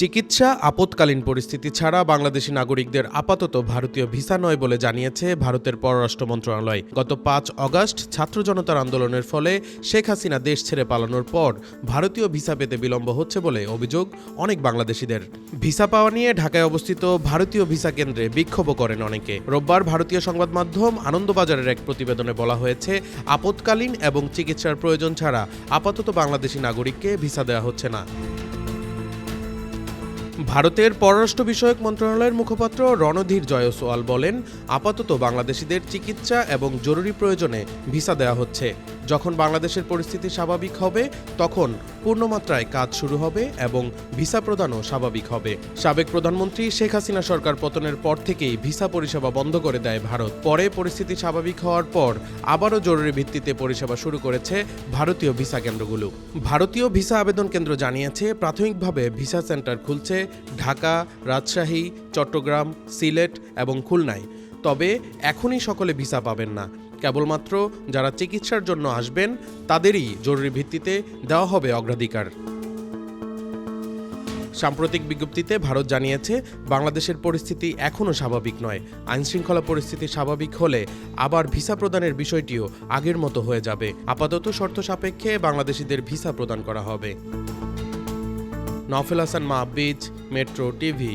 চিকিৎসা আপৎকালীন পরিস্থিতি ছাড়া বাংলাদেশি নাগরিকদের আপাতত ভারতীয় ভিসা নয় বলে জানিয়েছে ভারতের পররাষ্ট্র মন্ত্রণালয়। গত পাঁচ অগাস্ট ছাত্র জনতার আন্দোলনের ফলে শেখ হাসিনা দেশ ছেড়ে পালানোর পর ভারতীয় ভিসা পেতে বিলম্ব হচ্ছে বলে অভিযোগ অনেক বাংলাদেশিদের। ভিসা পাওয়া নিয়ে ঢাকায় অবস্থিত ভারতীয় ভিসা কেন্দ্রে বিক্ষোভ করেন অনেকে। রোববার ভারতীয় সংবাদ মাধ্যম আনন্দবাজারের এক প্রতিবেদনে বলা হয়েছে, আপৎকালীন এবং চিকিৎসার প্রয়োজন ছাড়া আপাতত বাংলাদেশি নাগরিককে ভিসা দেওয়া হচ্ছে না। ভারতের পররাষ্ট্র বিষয়ক মন্ত্রণালয়ের মুখপাত্র রণধীর জয়সওয়াল বলেন, আপাতত বাংলাদেশিদের চিকিৎসা এবং জরুরি প্রয়োজনে ভিসা দেওয়া হচ্ছে। যখন বাংলাদেশের পরিস্থিতি স্বাভাবিক হবে, তখন পূর্ণমাত্রায় কাজ শুরু হবে এবং ভিসা প্রদানও স্বাভাবিক হবে। সাবেক প্রধানমন্ত্রী শেখ হাসিনা সরকার পতনের পর থেকেই ভিসা পরিষেবা বন্ধ করে দেয় ভারত। পরে পরিস্থিতি স্বাভাবিক হওয়ার পর আবারও জরুরি ভিত্তিতে পরিষেবা শুরু করেছে ভারতীয় ভিসা কেন্দ্রগুলো। ভারতীয় ভিসা আবেদন কেন্দ্র জানিয়েছে, প্রাথমিকভাবে ভিসা সেন্টার খুলছে ঢাকা, রাজশাহী, চট্টগ্রাম, সিলেট এবং খুলনায়। তবে এখনই সকলে ভিসা পাবেন না। কেবলমাত্র যারা চিকিৎসার জন্য আসবেন, তাদেরই জরুরি ভিত্তিতে দেওয়া হবে অগ্রাধিকার। সাম্প্রতিক বিজ্ঞপ্তিতে ভারত জানিয়েছে, বাংলাদেশের পরিস্থিতি এখনও স্বাভাবিক নয়। আইনশৃঙ্খলা পরিস্থিতি স্বাভাবিক হলে আবার ভিসা প্রদানের বিষয়টিও আগের মতো হয়ে যাবে। আপাতত শর্ত সাপেক্ষে বাংলাদেশিদের ভিসা প্রদান করা হবে। Nofel Hasan Mahbiz metro TV